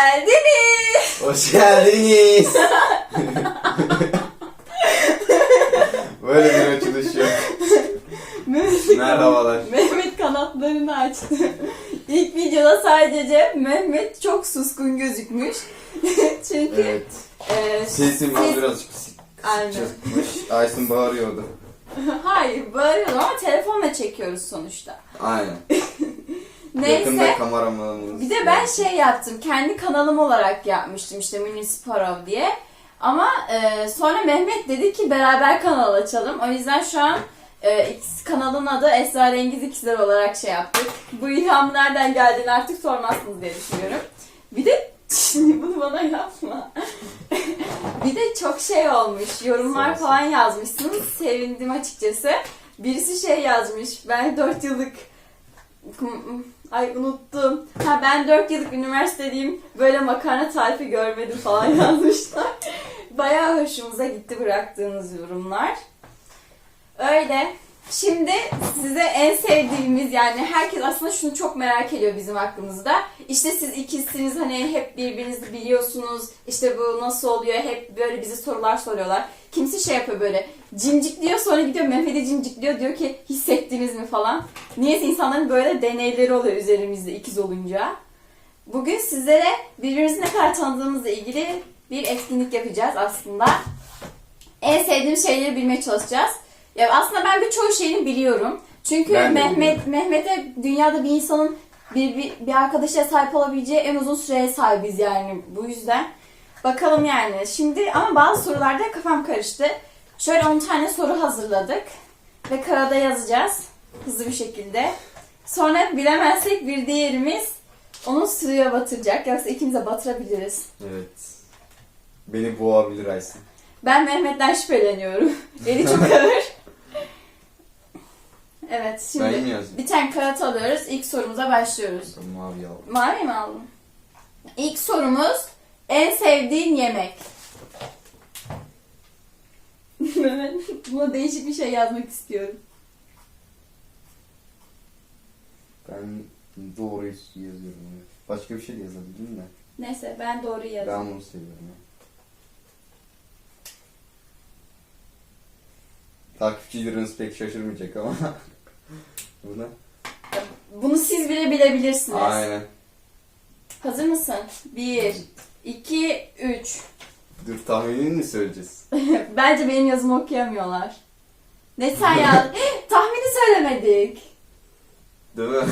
geldiniz. Hoş geldiniz. Böyle bir açılış yok. Mehmet, Merhabalar. Mehmet kanatlarını açtı. İlk videoda sadece Mehmet çok suskun gözükmüş. Çünkü Evet. e, Sesim siz- birazcık kısık Aynen. çıkmış. Aysun bağırıyordu. Hayır bağırıyorum ama telefonla çekiyoruz sonuçta. Aynen. Neyse. Yakında kameramanımız. Bir de ben şey yaptım. Kendi kanalım olarak yapmıştım işte Munisparov diye. Ama e, sonra Mehmet dedi ki beraber kanal açalım. O yüzden şu an e, kanalın adı Esrarengiz İkizler olarak şey yaptık. Bu ilham nereden geldiğini artık sormazsınız diye düşünüyorum. Bir de şimdi bunu bana yapma. bir de çok şey olmuş. Yorumlar Sağ falan yazmışsınız. Sevindim açıkçası. Birisi şey yazmış. Ben 4 yıllık Ay unuttum. Ha ben 4 yıllık üniversitedeyim. Böyle makarna tarifi görmedim falan yazmışlar. Bayağı hoşumuza gitti bıraktığınız yorumlar. Öyle. Şimdi size en sevdiğimiz yani herkes aslında şunu çok merak ediyor bizim hakkımızda. İşte siz ikisiniz hani hep birbirinizi biliyorsunuz. İşte bu nasıl oluyor? Hep böyle bize sorular soruyorlar. Kimisi şey yapıyor böyle cimcikliyor sonra gidiyor Mehmet'e cimcikliyor diyor ki hissettiniz mi falan. Niyeyse insanların böyle deneyleri oluyor üzerimizde ikiz olunca. Bugün sizlere birbirimizi ne kadar tanıdığımızla ilgili bir etkinlik yapacağız aslında. En sevdiğim şeyleri bilmeye çalışacağız. Ya aslında ben birçok şeyini biliyorum. Çünkü Ben de Mehmet Mehmet'e dünyada bir insanın bir, bir, bir arkadaşa sahip olabileceği en uzun süreye sahibiz yani bu yüzden. Bakalım yani. Şimdi ama bazı sorularda kafam karıştı. Şöyle 10 tane soru hazırladık. Ve kağıda yazacağız. Hızlı bir şekilde. Sonra bilemezsek bir diğerimiz onu suya batıracak. Yoksa ikimiz de batırabiliriz. Evet. Beni boğabilir Aysun. Ben Mehmet'ten şüpheleniyorum. Eli çok ağır. Evet Ben şimdi mi yazayım? bir tane kağıt alıyoruz. İlk sorumuza başlıyoruz. Mavi al. Mavi mi aldın? İlk sorumuz en sevdiğin yemek. Mehmet buna değişik bir şey yazmak istiyorum. Ben doğru yazıyorum. Başka bir şey de yazabilirim de. Neyse ben doğru yazdım. Ben bunu seviyorum. ya. Takipçileriniz pek şaşırmayacak ama. Buna. Bunu siz bile bilebilirsiniz. Aynen. Hazır mısın? 1, 2, 3. Dur tahminini mi söyleyeceğiz? Bence benim yazımı okuyamıyorlar. Ne sen yaz? Tahmini söylemedik. Değil mi?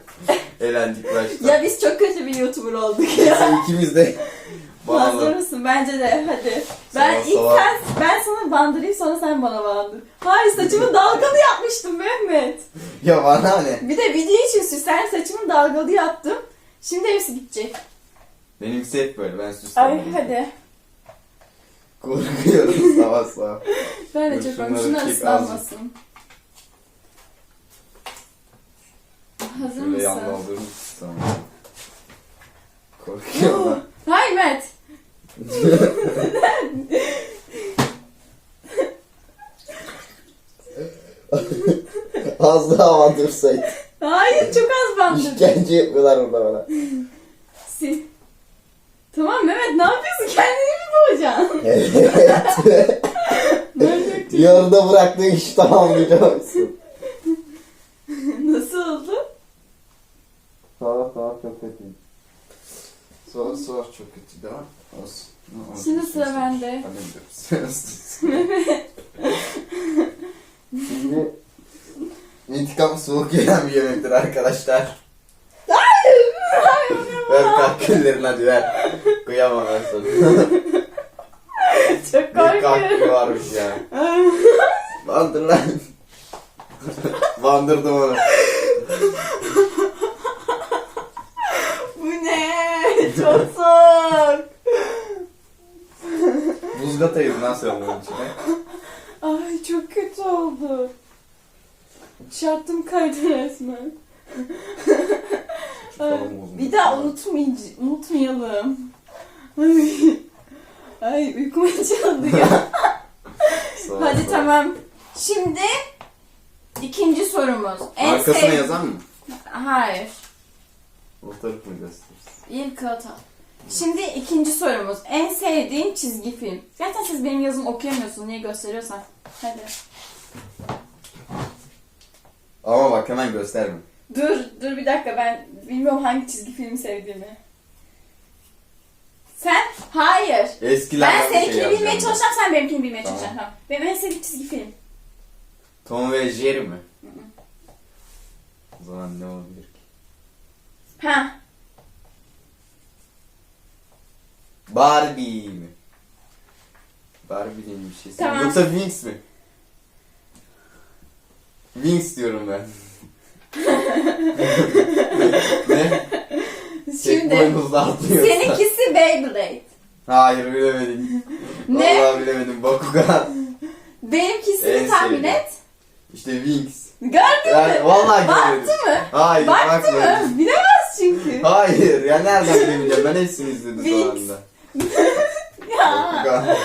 Eğlendik başta. Ya biz çok kötü bir YouTuber olduk ya. Neyse ikimiz de Hazır bağlı. mısın? Bence de. Hadi. Ben Sabah ilk sen, ben sana bandırayım sonra sen bana bandır. Hayır saçımı dalgalı yapmıştım Mehmet. Ya bana ne? Bir de video için süslen saçımı dalgalı yaptım. Şimdi hepsi gidecek. Benimkisi hep böyle ben Ay süslendim. hadi. Korkuyorum sabah sabah. Ben de Dur, çok şunları korkuyorum. Şunlar çek ıslanmasın. Hazır Şöyle mısın? alıyorum. Tamam. Korkuyorum. Az daha bandırsaydı. Hayır çok az bandır. İşkence yapıyorlar orada bana. Sil. Tamam Mehmet ne yapıyorsun? Kendini mi boğacaksın? Evet. Yarıda bıraktığın işi tamamlayacaksın. Nasıl oldu? Sağ sağ çok kötü. Sağ sağ çok kötü değil mi? Olsun. Ne olsun, Şimdi sıra olsun. bende. Hallediyoruz. Şimdi intikam soğuk yenen bir yemektir arkadaşlar. ver kalk ellerini hadi ver. Kıyamam ben sana. Çok kalkı korkuyorum. varmış ya. Bandır lan. Bandırdım onu. Bu ne? Çok soğuk. Buz katayım lan sen bunun içine. Ay çok kötü oldu. Çarptım kaydı resmen. Bir daha unutmayacağım, unutmayalım. Ay, ay uykum açıldı ya. Hadi tamam. Şimdi ikinci sorumuz. En Arkasına sev- yazan mı? Hayır. Ortalık mı gösteririz? İlk kağıt al. Şimdi ikinci sorumuz. En sevdiğin çizgi film. Zaten siz benim yazımı okuyamıyorsunuz. Niye gösteriyorsan. Hadi. Ama bak hemen gösterme. Dur, dur bir dakika. Ben bilmiyorum hangi çizgi filmi sevdiğimi. Sen? Hayır. Eskilerden ben bir şey seninkini bilmeye yazacağım. çalışacağım, sen benimkini bilmeye Tamam. çalışacaksın. Tamam. Benim en sevdiğim çizgi film. Tom ve Jerry mi? O zaman ne olabilir ki? Ha. Barbie mi? Barbie diye bir şey. Tamam. Yoksa Wings mi? Wings diyorum ben. Ne? Tek Şimdi boynuzlu atlıyor. seninkisi Beyblade. Hayır bilemedim. Ne? Vallahi bilemedim. Bakugan. Benimkisini En tahmin sevdiğim. et. İşte Wings. Gördün Yani mü? vallahi Baktı mı? Hayır Baktı bakmadım. mı? Bilemez çünkü. Hayır ya nereden bilemeyeceğim ben hepsini izledim Wings. zamanında. Ya. Bakugan.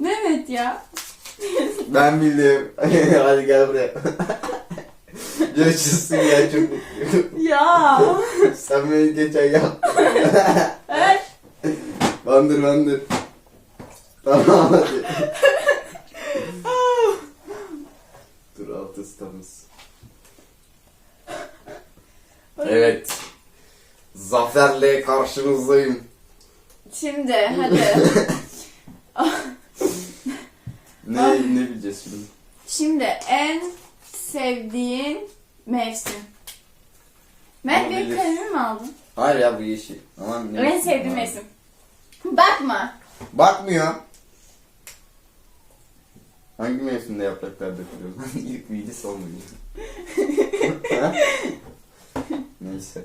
Mehmet ya. Ben bildim. Hadi gel buraya. Yaşasın ya çok mutluyum. Ya. Sen beni geçen yaptın. evet. bandır bandır. Tamam hadi. Dur altı ısıtamız. Evet. Zaferle karşınızdayım. Şimdi hadi. Ne ne bileceğiz şimdi? Şimdi en sevdiğin mevsim. Mehmet benim Olabilir. kalemimi mi aldın? Hayır ya bu yeşil. Aman ne En sevdiğim mevsim. Bakma. Bakmıyor. Hangi mevsimde yapraklar dökülüyor? İlk miydi son? Ha? Neyse.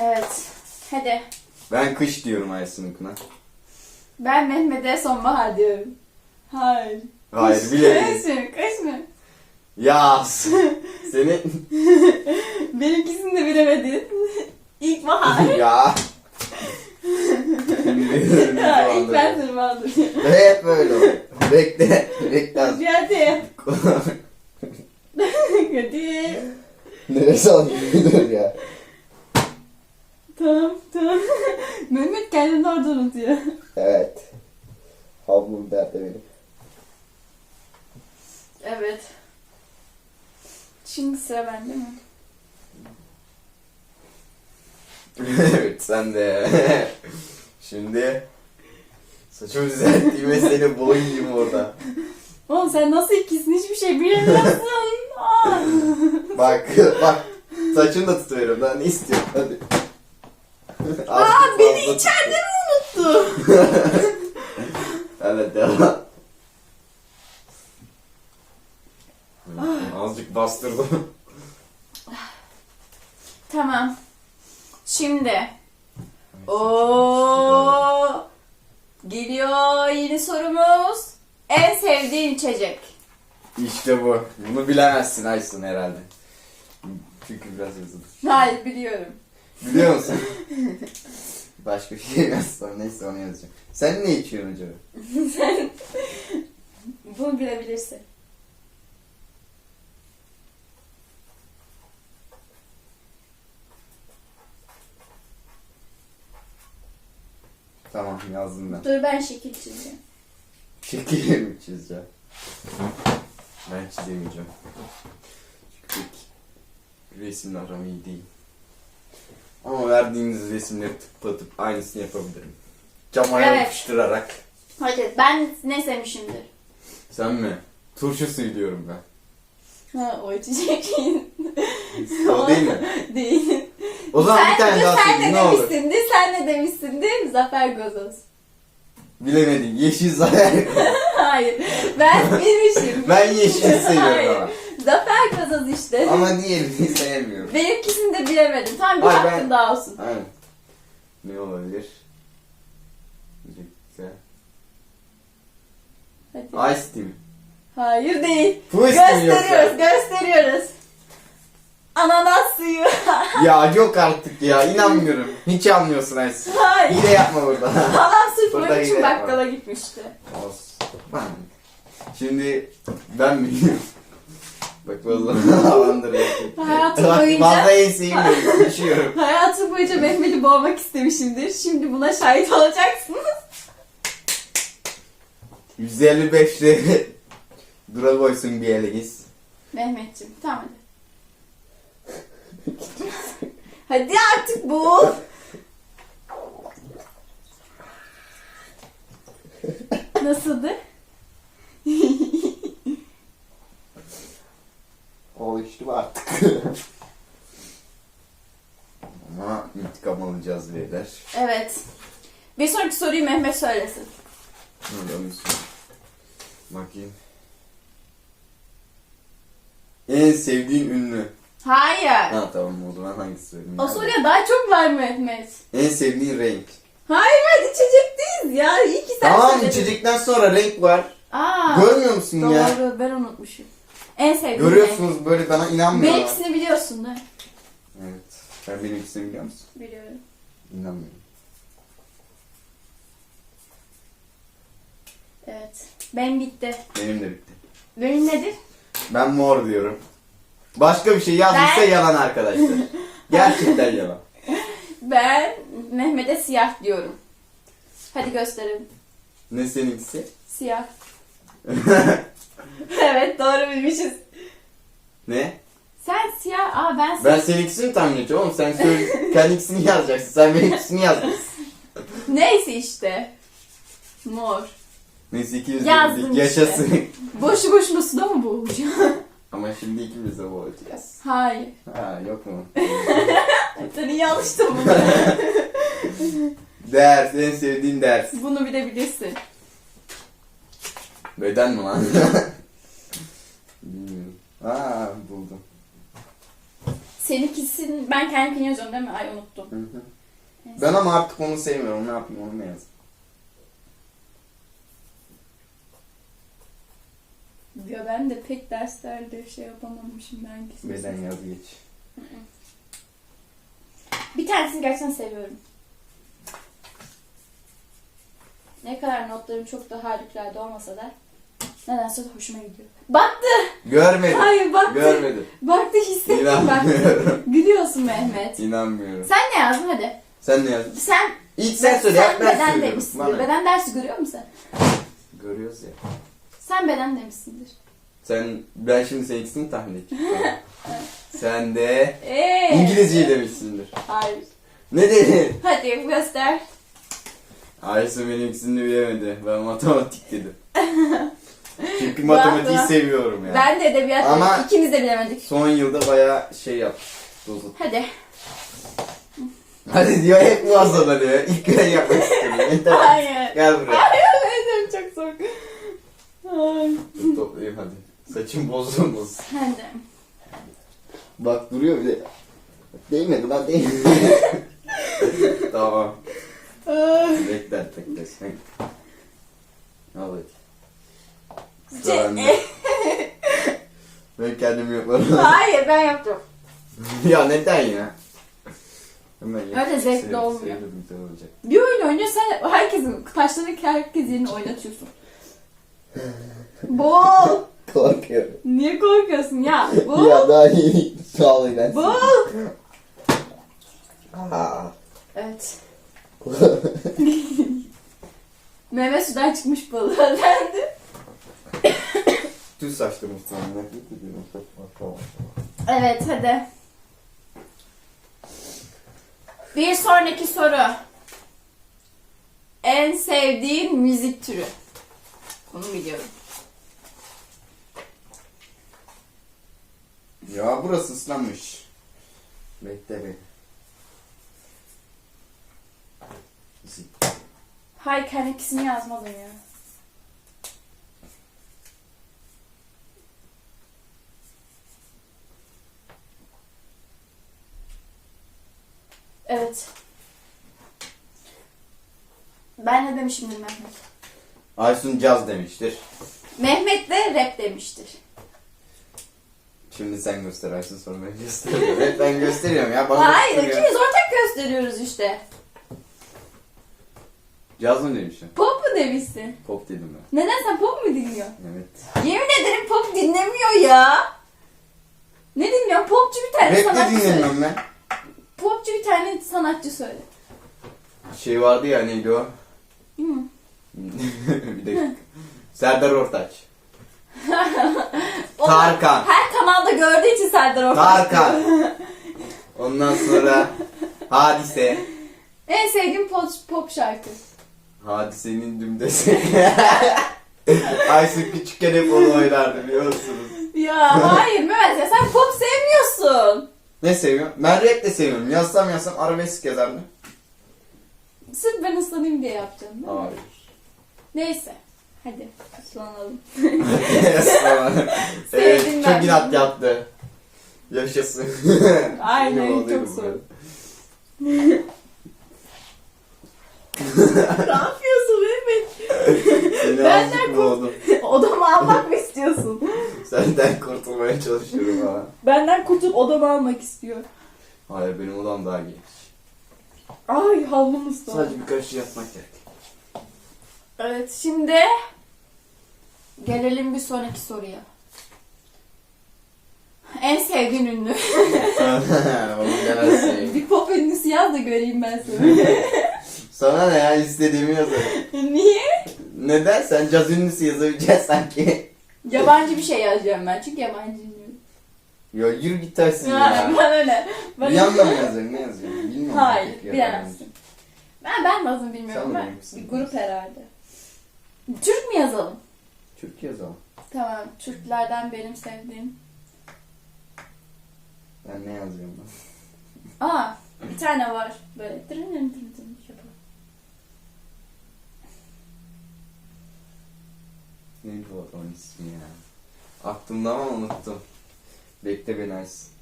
Evet. Hadi. Ben kış diyorum Aysun'unkuna. Ben Mehmet'e sonbahar diyorum. Hayır. Hayır Kış mı? Kış mı? Ya senin Benimkisini de bilemedin. İlkbahar. ya. Ya ilk ben tırmandım. Hep böyle oluyor. Bekle. Bekle. Hadi. Hadi. Neresi alıyor ya? Tamam tamam. Mehmet kendini orada unutuyor. Evet. Havlum dertte benim. Evet. Şimdi sıra bende mi? evet sen de. Şimdi saçımı düzelttiğime seni boyayayım orada. Oğlum sen nasıl ikisini hiçbir şey bilemiyorsun? Aa. Bak bak saçını da tutuyorum daha ne istiyorsun hadi. Aa beni içeride mi unuttu? Evet devam. Azıcık bastırdım. tamam. Şimdi. Oo. Geliyor yeni sorumuz. En sevdiğin içecek. İşte bu. Bunu bilemezsin Aysun herhalde. Çünkü biraz yazılır. Hayır biliyorum. Biliyor musun? Başka bir şey yazsam neyse onu yazacağım. Sen ne içiyorsun acaba? Sen bunu bilebilirsin. Tamam yazdım ben. Dur ben şekil çizeceğim. Şekil mi çizeceğim? Ben çizemeyeceğim. Çünkü resimle aram iyi değil. Ama verdiğiniz resimleri tıklatıp aynısını yapabilirim. Cama Evet. yapıştırarak. Hadi ben ne sevmişimdir? Sen mi? Turşu suyu diyorum ben. Ha o içecek. O değil mi? değil. O zaman bir tane daha sen söyleyeyim ne ne olur. demişsindir? Sen ne demişsindir? Zafer Gazoz. Bilemedin. Yeşil zafer. Hayır. Ben bilmişim. ben yeşil seviyorum Hayır. ama. Zafer Gazoz işte. Ama diğerini sevmiyorum. Benimkisini de bilemedim. Tamam bir Hayır, hakkın ben- daha olsun. Aynen. Ne olabilir? Güzel. Hadi. Ice tea mi? Hayır değil. Yoksa? Gösteriyoruz, gösteriyoruz. Ananas suyu. Ya yok artık ya inanmıyorum. Hiç almıyorsun Ice. Hayır. Hile yapma burada. Halam sırf Burada onun için yine bakkala gitmişti. Olsun. Ben. Şimdi ben biliyorum. Bak vallahi havandır. Hayatım boyunca iyisiyim de düşüyorum. hayatım boyunca Mehmet'i boğmak istemişimdir. Şimdi buna şahit olacaksınız. 155'te dura koysun bir eleğiz. Mehmetciğim tamam hadi. hadi artık bu. Nasıldı? Alıştım artık. Ama intikam alacağız beyler. Evet. Bir sonraki soruyu Mehmet söylesin. Öyle olsun. Bakayım. En sevdiğin ünlü. Hayır. Ha tamam o zaman hangisi söyleyeyim? O soruya daha çok var Mehmet. En sevdiğin renk. Hayır hadi içecekteyiz ya. İyi ki sen tamam söyledin. içecekten sonra renk var. Aa, Görmüyor musun doğru ya? ben unutmuşum. En sevdiğim Görüyorsunuz böyle bana renk. inanmıyorlar. Benimkisini biliyorsun değil mi? Evet. Sen benim ikisini biliyor musun? Biliyorum. İnanmıyorum. Evet. Benim bitti. Benim de bitti. Benim nedir? Ben mor diyorum. Başka bir şey yazmışsa Ben- yalan arkadaşlar. Gerçekten yalan. Ben Mehmet'e siyah diyorum. Hadi gösterelim. Ne seninkisi? Siyah. evet doğru bilmişiz. ne? Sen siyah, aa ben siyah. Ben seninkisini mi tahmin edeceğim oğlum? Sen söyle, kendikisini yazacaksın. Sen benimkisini yazmışsın. Neyse işte. Mor. Neyse ikimiz de bildik. işte. Yaşasın. Boşu boşuna suda mı boğulacağım? Ama şimdi ikimiz de boğulacağız. Hayır. Ha yok mu? Sen iyi alıştın bunu. ders, en sevdiğin ders. bunu bilebilirsin. Beden mi lan? Bilmiyorum. Aa buldum. Seninkisini ben kendimkini yazıyorum değil mi? Ay unuttum. Hı hı. Ben ama artık onu sevmiyorum. Ne yapayım onu mu yazayım? Ya ben de pek derslerde şey yapamamışım ben kesin. Beden yaz geç. Bir tanesini gerçekten seviyorum. Ne kadar notlarım çok da harikulade olmasa da nedense hoşuma gidiyor. Baktı! Görmedim. Hayır baktı. Görmedim. Baktı hissettim baktı. İnanmıyorum. Gülüyorsun Mehmet. İnanmıyorum. Sen ne yazdın hadi? Sen ne yazdın? Sen İlk sen söyle. yap, ben beden söylüyorum. demişsindir. Bana. Beden dersi görüyor musun? Görüyoruz ya. Sen beden demişsindir. Sen, ben şimdi seninkisini tahmin edeceğim. sen de Eee. İngilizceyi demişsindir. Hayır. Ne dedin? Hadi göster. Ayşe benimkisini bilemedi. Ben matematik dedim. Çünkü matematiği Bravo. seviyorum ya. Ben de edebiyat Ama-. İkimiz de bilemedik. Son yılda bayağı şey yaptım. Bozuldu. Hadi. Hadi diyor hep bu hazırlanıyor. İlk ben yapmak. Yeter. Hayır. Gel buraya. Benim çok soğuk. Ay. Dur toplayayım hadi. Saçım bozulmasın. Hadi. Bak duruyor bir de. Değmedi lan değmedi. tamam. Ay. Bekler bekler sen. Al hadi. Bende. Ben kendim yaparım. Hayır ben yaptım. ya neden ya? Hemen yap. Öyle zevkli olmuyor. sevdim, güzel olacak. Bir oyun oynuyor sen herkesin taşlarını herkes yerini oynatıyorsun. Bol. Korkuyorum. Niye korkuyorsun ya? Bol. ya daha iyi. Sağ ol ben. Bol. Aa. Evet. Meyve sudan çıkmış balığı dendi. Düz saçlı muhtemelen. Evet hadi. Bir sonraki soru. En sevdiğin müzik türü. Bunu biliyorum. Ya burası ıslanmış. Bekle be. Müzik. Hayır kendi ikisini yazmadım ya. Evet. Ben ne demişimdir Mehmet? Aysun caz demiştir. Mehmet de rap demiştir. Şimdi sen göster Aysun sonra ben gösteriyorum. Hep ben gösteriyorum ya. Bana Hayır gösteriyor. ikimiz ortak gösteriyoruz işte. Caz mı demişim? Pop mu demişsin? Pop dedim ben. Neden sen pop mu dinliyorsun? Evet. Yemin ederim pop dinlemiyor ya. tane Rap de sanatçı dinlemiyorum ben. Popçu bir tane sanatçı söyle. Şey vardı ya neydi o? Bir dakika. Serdar Ortaç. Onu Tarkan. Her kanalda gördüğü için Serdar Ortaç. Tarkan. Ondan sonra Hadise. En sevdiğim pop, pop şarkı. Hadise'nin dümdesi. Ayşe küçükken hep onu oynardı biliyor musunuz? Ya hayır Mehmet ya sen pop sevmiyorsun. Ne seviyorum? Ben rap de seviyorum. Yazsam yazsam arabesk yazardım. Sırf ben ıslanayım diye yapacağım. değil mi? Hayır. Neyse. Hadi ıslanalım. evet, Sevdim çok ben. inat yaptı. Yaşasın. Aynen, Sinir çok oluyorum soğuk. ben. ne yapıyorsun? Seni Benden azıcık boğdum. Odamı almak mı istiyorsun? Senden kurtulmaya çalışıyorum ha. Benden kurtulup odamı almak istiyor. Hayır benim odam daha geniş. Ay havlum ıslandı. Sadece birkaç şey yapmak gerek. Evet şimdi gelelim bir sonraki soruya. En sevdiğin ünlü. Onu bilemezsin. bir pop ünlüsü yaz da göreyim ben seni. Sana ne ya istediğimi yazarım. Niye? Neden? Sen caz ünlüsü yazabileceksin sanki. Yabancı bir şey yazacağım ben çünkü yabancı dinliyorum. Ya yürü git tersin Ya, ben öyle. Ben... yandan mı yazıyorsun? Ne yazıyorsun? Bilmiyorum. Hayır ya. bilemezsin. Ben ben nasıl bilmiyorum Sen de ama bilirsin. bir grup herhalde. Türk mü yazalım? Türk yazalım. Tamam Türklerden benim sevdiğim. Ben ne yazıyorum? Aa bir tane var böyle dırın dırın dırın Neydi o adamın ismi ya? Aklımda ama unuttum. Bekle beni açsın.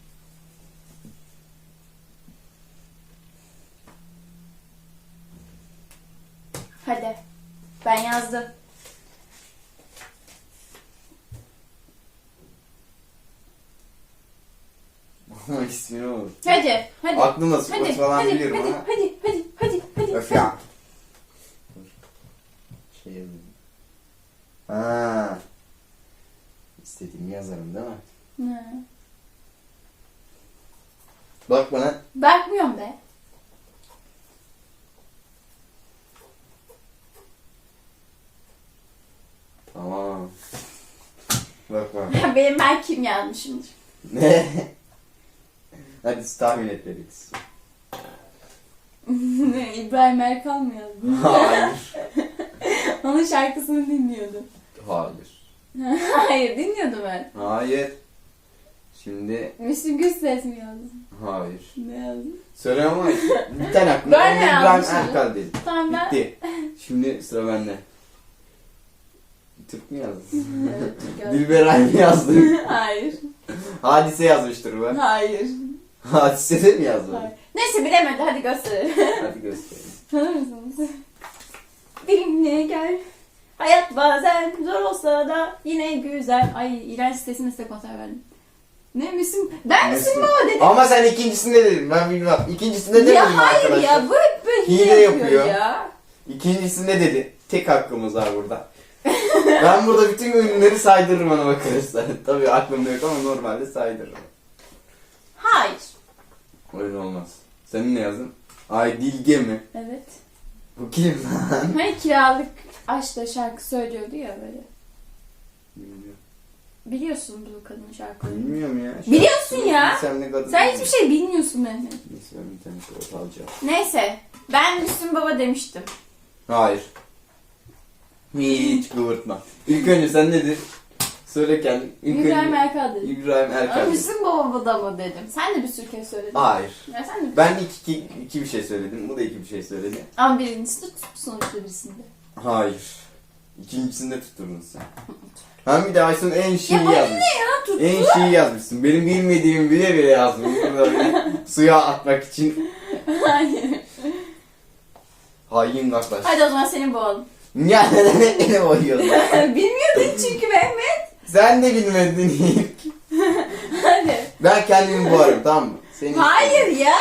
Hadi. Ben yazdım. Ama ismini unuttum. Hadi. Hadi. Aklımda Hadi. falan Hadi. biliyorum Hadi. ama. Hadi. Hadi. Hadi. Hadi. Öf ya. Dur. Şey yazayım. Ha. İstediğimi yazarım değil mi? Ne? Bak bana. Bakmıyorum be. Tamam. Bak bak. Ben kim yazmışımdır. Ne? Hadi tahmin et Felix. İbrahim Erkal mı yazdı? Hayır. Onun şarkısını dinliyordum. Hayır. Hayır dinliyordum ben. Hayır. Şimdi Müslüm Gürses mi yazdın? hayır. Ne yazdın? Söyle ama bir tane aklımda. Ben Ben ne İbrahim yazmışım? Erkal dedim. Tamam ben. Bitti. Şimdi sıra bende. Türk mü yazdın? Evet. Dilberay mı yazdın? Hayır. Hadise yazmıştır bu. Hayır. Hadise de mi yazdın? Hayır. Neyse bilemedi hadi gösterelim. Hadi göstereyim. Tanır mısınız? Benimle gel. Hayat bazen zor olsa da yine güzel. Ay iğrenç sitesinde size konser verdim. Ne Müslüm? Ben Müslüm. Baba dedim. Ama sen ikincisinde dedin. Ben bilmem. İkincisinde demedim ya hayır arkadaşlar? ya böyle böyle hile, yapıyor. ya. İkincisinde dedi. Tek hakkımız var burada. ben burada bütün ürünleri saydırırım ona bakarsan. Tabii aklımda yok ama normalde saydırırım. Hayır. Öyle olmaz. Senin ne yazdın? Ay Dilge mi? Evet. Bu kim lan? Hani kiralık aşkla şarkı söylüyordu ya böyle. Bilmiyorum. Biliyorsun bu kadın şarkıyı. Bilmiyorum ya. Biliyorsun ya. Sen ne kadar Sen hiçbir şey bilmiyorsun Mehmet. Neyse ben bir tane kağıt alacağım. Neyse. Ben Müslüm Baba demiştim. Hayır. Hiç kıvırtma. İlk önce sen nedir? Söyle kendin. İlk İbrahim önce- Erkal dedim. İbrahim Ama Erkal. Müslüm Baba da mı dedim. Sen de bir sürü kez söyledin. Hayır. Ya sen de Ben iki, iki, iki bir şey söyledim. Bu da iki bir şey söyledi. Ama birincisi de tut sonuçta birisinde. Hayır. İkincisinde tutturdun sen. Hem bir de Aysun en şeyi Ya yazmış. ya tut. En şeyi yazmışsın. Benim bilmediğimi bile bile. Burada beni suya atmak için. Hayır. Hain kardeş. Hadi o zaman senin boğalım. Ya neden hep beni boyuyorsun? Bilmiyordun çünkü Mehmet. Sen de bilmedin ilk. Hadi. Ben kendimi boğarım tamam mı? Seni Hayır ya.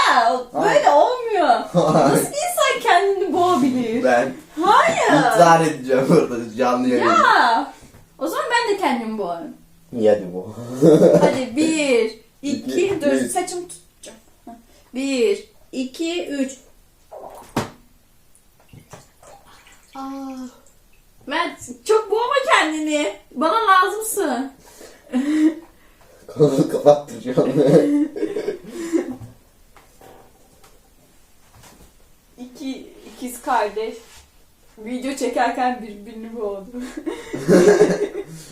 Böyle olmuyor. Nasıl insan kendini boğabilir? Ben Hayır. intihar edeceğim burada canlı yayın. Ya. O zaman ben de kendimi boğarım. İyi hadi bu. Hadi bir, iki, İki, dur. üç. Saçımı tutacağım. Bir, iki, üç. Aa. Mert çok boğma kendini. Bana lazımsın. Kanalı kapattıracağım. İki ikiz kardeş video çekerken birbirini boğdu.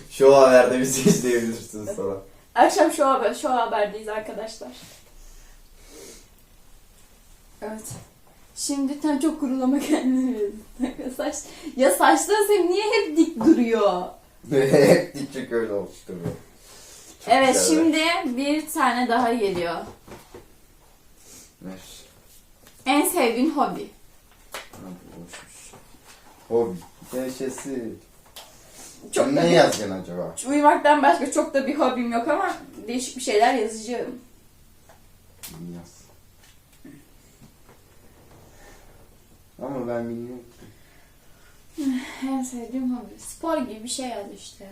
Şu haberde bizi izleyebilirsiniz sonra. Akşam şu haber, şu haberdeyiz arkadaşlar. Evet. Şimdi sen çok kurulama kendini verin. Saç, ya saçların senin niye hep dik duruyor? Hep dikçe öyle oluşturuyor. Çok evet güzel. şimdi bir tane daha geliyor. Ver. En sevdiğin hobi. Ha, bu boşmuş. Hobi. Yaşasın. Çok ne bir- yazacaksın acaba? Uyumaktan başka çok da bir hobim yok ama değişik bir şeyler yazacağım. Yaz. Ama ben bilmiyorum. En sevdiğim hobi. Spor gibi bir şey yaz işte ya.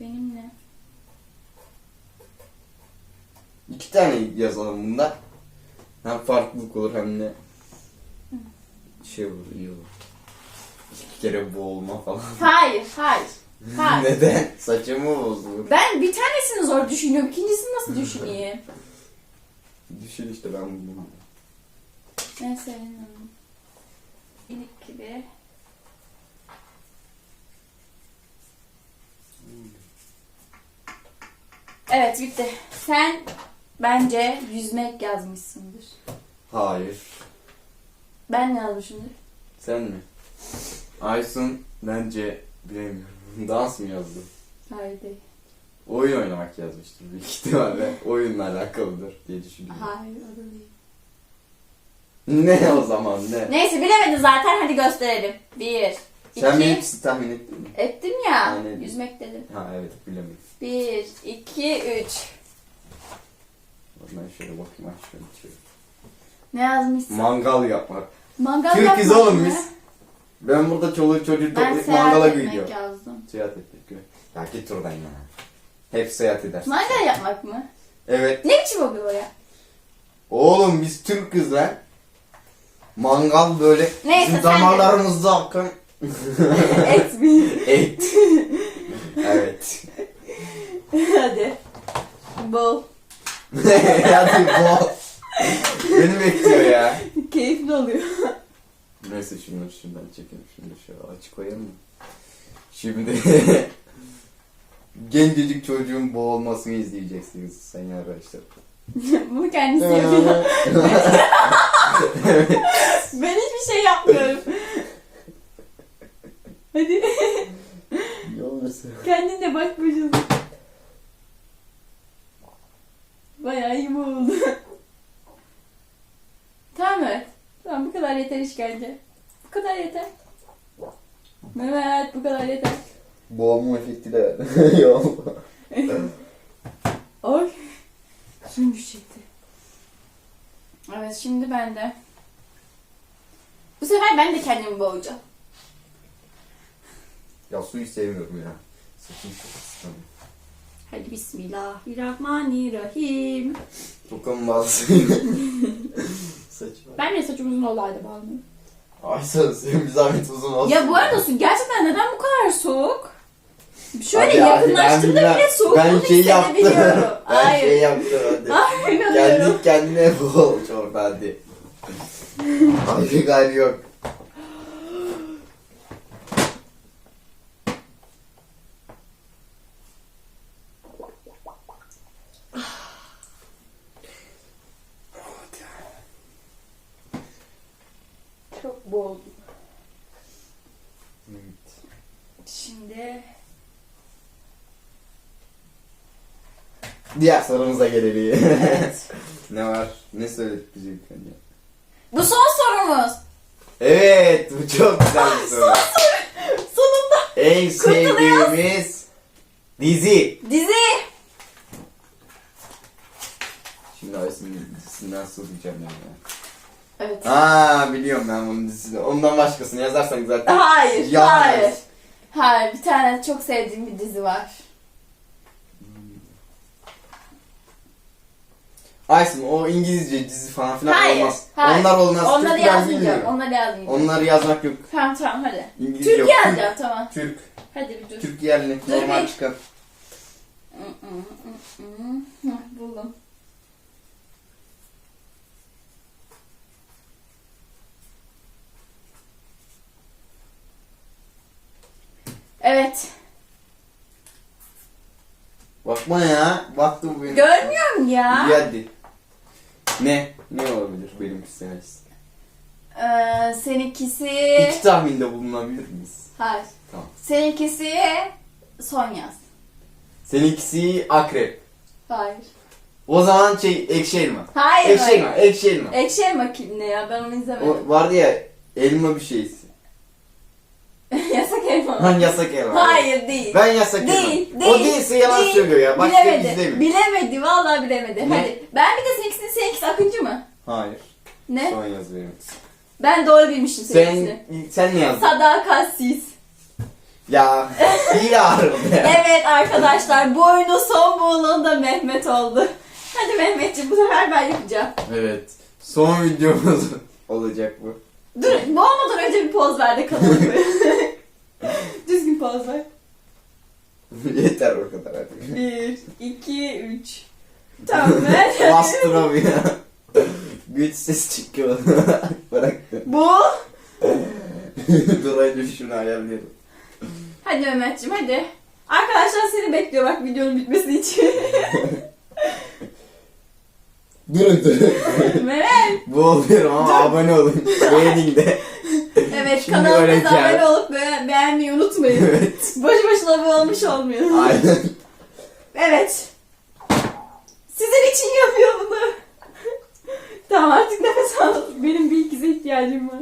Benim ne? İki tane yazalım bunda. Hem farklılık olur hem de şey olur, iyi olur. İki kere boğulma falan. Hayır, hayır. Hayır. Neden? Saçımı bozulur. Ben bir tanesini zor düşünüyorum. İkincisini nasıl düşüneyim? Düşün işte ben bunu. En sevdiğim hobi. İlik gibi. Evet bitti. Sen bence yüzmek yazmışsındır. Hayır. Ben ne yazmışımdır? Sen mi? Aysun bence bilemiyorum. Dans mı yazdı? Hayır değil. Oyun oynamak yazmıştır büyük ihtimalle. Oyunla alakalıdır diye düşünüyorum. Hayır o da değil. Ne o zaman ne? Neyse bilemedin zaten hadi gösterelim. Bir, Sen iki. benim hepsini tahmin ettin mi? Ettim ya. Aynen. Yüzmek dedim. Ha evet bilemedim. Bir, iki, üç. Ben şöyle bakayım şöyle şöyle. Ne yazmışsın? Mangal yapmak. Mangal Türk yapmak oğlum mı? biz. Ben burada çoluk çocuğu Ben toplayıp seyahat mangala etmek gidiyorum. yazdım. Seyahat etmek. Ya git oradan ya. Hep seyahat edersin. Mangal yapmak mı? Evet. Ne biçim oluyor ya? Oğlum biz Türk kız lan. Mangal böyle Neyse, bizim sen de. damarlarımızda akan Et mi? et. evet. hadi. Bol. Hadi bu. Beni bekliyor ya. Keyifli oluyor. Neyse şunları şundan çekelim. Şunu şöyle açık koyalım mı? Şimdi gencecik çocuğun boğulmasını izleyeceksiniz sayın arkadaşlar. Bunu kendisi yapıyor. ben hiçbir şey yapmıyorum. Hadi. Ne olursa. Kendin de bak bacım. Bayağı iyi oldu? tamam evet. Tamam bu kadar yeter işkence. Bu kadar yeter. Mehmet bu kadar yeter. Boğulma efekti de yok. Oy. Suyun düşecekti. Evet şimdi ben de. Bu sefer ben de kendimi boğacağım. ya suyu sevmiyorum ya. Saçım çok ıslanıyor. Hadi bismillahirrahmanirrahim. Saçı var. Ben de saçım uzun halde bağlamıyorum. Ay sen senin bir zahmet uzun olsun. Ya bu arada su gerçekten neden bu kadar soğuk? Şöyle Hadi, hadi, yakınlaştığımda ben bile soğukluğu Ben şey yaptım. ben Hayır. şey yaptım hadi. Hayır. Kendi kendine orada hadi. Gayrı yok. Çok. Evet. Şimdi Diğer sorumuza gelelim. evet. ne var? Ne ilk önce? bu son sorumuz. Evet, bu çok güzel bir soru. Sonunda en sevdiğimiz dizi. dizi. Şimdi Aysun'un dizisinden soracağım yani. Evet. Aa biliyorum ben bunun dizisini. Ondan başkasını yazarsan zaten. Hayır, Yalnız. hayır. Hayır, bir tane çok sevdiğim bir dizi var. Aysun o İngilizce dizi falan filan Hayır, olmaz. hayır. Onlar olmaz. Onları Türk ben yazmayacağım. bilmiyorum. Onları yazmayacağım. Onları yazmak yok. Tamam tamam hadi. İngilizce Türk yok. yazacağım tamam. Türk. Hadi bir dur. Türk yerli. Dur Normal bir. çıkan. Hı, Buldum. Evet. Bakma ya. Baktım bu benim. Görmüyorum ya. İyi hadi. Ne? Ne olabilir benimki senarist? Ee, seninkisi... İki tahminde bulunabilir miyiz? Hayır. Tamam. Seninkisi son yaz. Seninkisi akrep. Hayır. O zaman şey ekşi elma. Hayır. Ekşi hayır. elma, ekşi elma. Ekşi elma kim ne ya? Ben onu izlemedim. O vardı ya elma bir şeysi. Yasak Ben yasak elma. Hayır değil. Ben yasak Değil, elma. değil. O değilse yalan değil. söylüyor ya. Başka bilemedi. izlemiyor. Bilemedi. Vallahi bilemedi. Ne? Hadi. Ben bir de seninkisi, seninkisi Akıncı mı? Hayır. Ne? Son yaz benim. Ben doğru bilmişim Sen, seninkisini. sen ne yazdın? Sadakatsiz. ya iyi ağrım ya. Evet arkadaşlar bu oyunun son buğuluğu da Mehmet oldu. Hadi Mehmetciğim bu sefer ben yapacağım. Evet. Son videomuz olacak bu. Dur bu olmadan önce bir poz ver de kanalı koy. Düzgün poz ver. Yeter o kadar hadi. Bir, iki, üç. Tamam ben. Bastıramıyor. Güç ses çıkıyor. Bıraktı. Bu. Dur önce şunu ayarlayalım. Hadi Mehmetciğim hadi. Arkadaşlar seni bekliyor bak videonun bitmesi için. Durun durun. Mehmet. Bu oluyor ama abone olun. Beğenin de. Evet Şimdi kanalımıza öğreneceğim. abone olup beğenmeyi unutmayın. evet. Boş boşuna abone olmuş olmayın. Aynen. Evet. Sizin için yapıyor bunu. tamam artık nefes al. Benim bir ikize ihtiyacım var.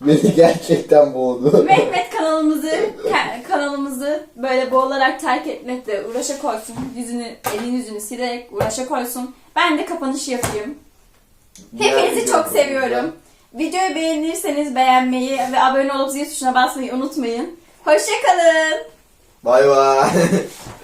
Beni gerçekten boğdu. Mehmet kanalımızı ka- kanalımızı böyle boğularak terk etmekle uğraşa koysun. Yüzünü, elin yüzünü silerek uğraşa koysun. Ben de kapanış yapayım. Hepinizi çok seviyorum. Videoyu beğenirseniz beğenmeyi ve abone olup zil tuşuna basmayı unutmayın. Hoşçakalın. Bay bay.